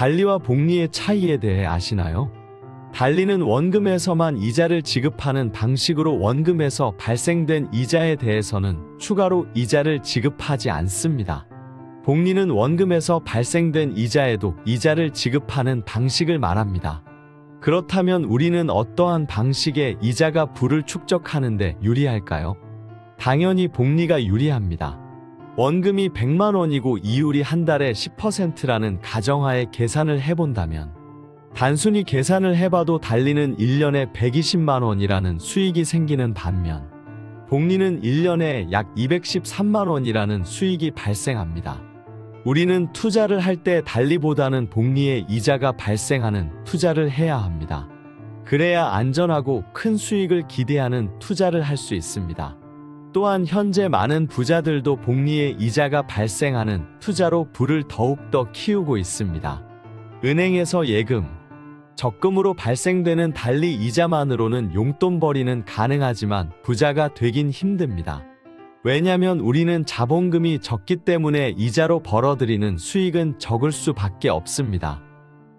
달리와 복리의 차이에 대해 아시나요? 달리는 원금에서만 이자를 지급하는 방식으로 원금에서 발생된 이자에 대해서는 추가로 이자를 지급하지 않습니다. 복리는 원금에서 발생된 이자에도 이자를 지급하는 방식을 말합니다. 그렇다면 우리는 어떠한 방식의 이자가 부를 축적하는데 유리할까요? 당연히 복리가 유리합니다. 원금이 100만 원이고 이율이 한 달에 10%라는 가정하에 계산을 해본다면 단순히 계산을 해봐도 달리는 1년에 120만 원이라는 수익이 생기는 반면 복리는 1년에 약 213만 원이라는 수익이 발생합니다. 우리는 투자를 할 때 달리보다는 복리의 이자가 발생하는 투자를 해야 합니다. 그래야 안전하고 큰 수익을 기대하는 투자를 할 수 있습니다. 또한 현재 많은 부자들도 복리의 이자가 발생하는 투자로 부를 더욱더 키우고 있습니다. 은행에서 예금, 적금으로 발생되는 달리 이자만으로는 용돈벌이는 가능하지만 부자가 되긴 힘듭니다. 왜냐면 우리는 자본금이 적기 때문에 이자로 벌어들이는 수익은 적을 수밖에 없습니다.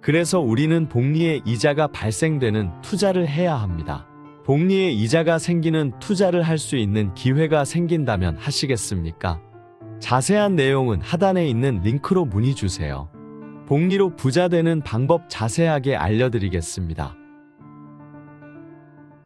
그래서 우리는 복리의 이자가 발생되는 투자를 해야 합니다. 복리의 이자가 생기는 투자를 할 수 있는 기회가 생긴다면 하시겠습니까? 자세한 내용은 하단에 있는 링크로 문의 주세요. 복리로 부자 되는 방법 자세하게 알려드리겠습니다.